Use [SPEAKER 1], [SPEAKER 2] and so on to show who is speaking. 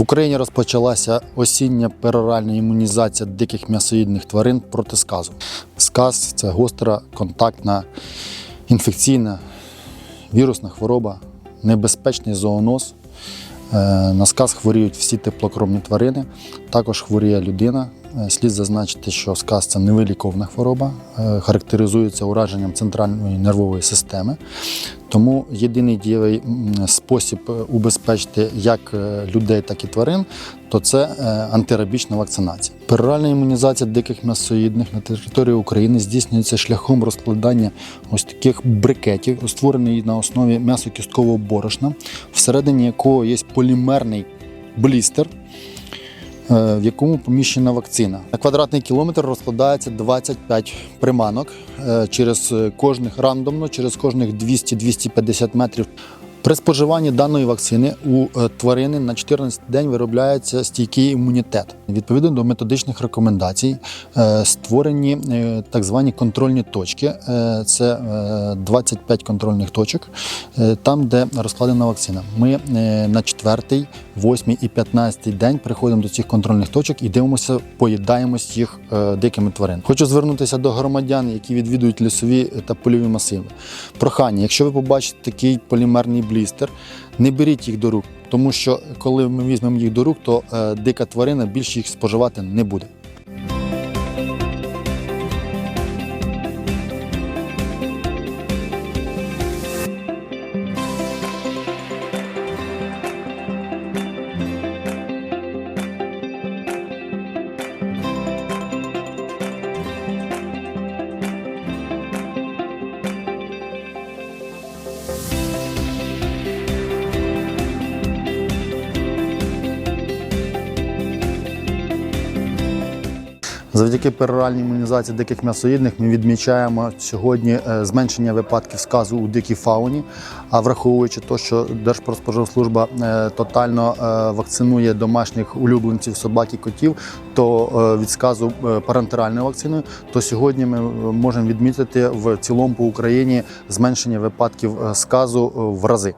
[SPEAKER 1] В Україні розпочалася осіння пероральна імунізація диких м'ясоїдних тварин проти сказу. Сказ це гостра, контактна, інфекційна вірусна хвороба, небезпечний зооноз. Е, На сказ хворіють всі теплокровні тварини, також хворіє людина. Е, Слід зазначити, що сказ це невиліковна хвороба, е, характеризується ураженням центральної нервової системи. Тому єдиний дієвий спосіб е, убезпечити як людей, так і тварин, то це антирабічна вакцинація. Пероральна імунізація диких м'ясоїдних на території України здійснюється шляхом розкладання ось таких брикетів, створених на основі м'ясокісткового борошна, всередині якого є полімерний блістер. Е, В якому поміщена вакцина. На квадратний кілометр розкладається 25 приманок е, через кожних рандомно, через кожних 200-250 метрів. При споживанні даної вакцини у е, тварини на 14 день виробляється стійкий імунітет. Відповідно до методичних рекомендацій, е, створені е, так звані контрольні точки. Це е, 25 контрольних точок, там, де розкладена вакцина. Ми на 4, 8 і 15 день приходимо до цих контрольних точок і дивимося, поїдаємось їх дикими тварин. Хочу звернутися до громадян, які відвідують лісові та польові масиви. Прохання, якщо ви побачите такий полімерний блістер, не беріть їх до рук, тому що коли ми візьмемо їх до рук, то е, дика тварина більше їх споживати не буде. Завдяки пероральній імунізації диких м'ясоїдних ми відмічаємо сьогодні е, зменшення випадків сказу у дикій фауні. А враховуючи те, що Держпродспоживслужба е, тотально е, вакцинує домашніх улюбленців собак і котів, то від сказу парентеральною вакциною, то сьогодні ми можемо відмітити в цілому по Україні зменшення випадків сказу в рази.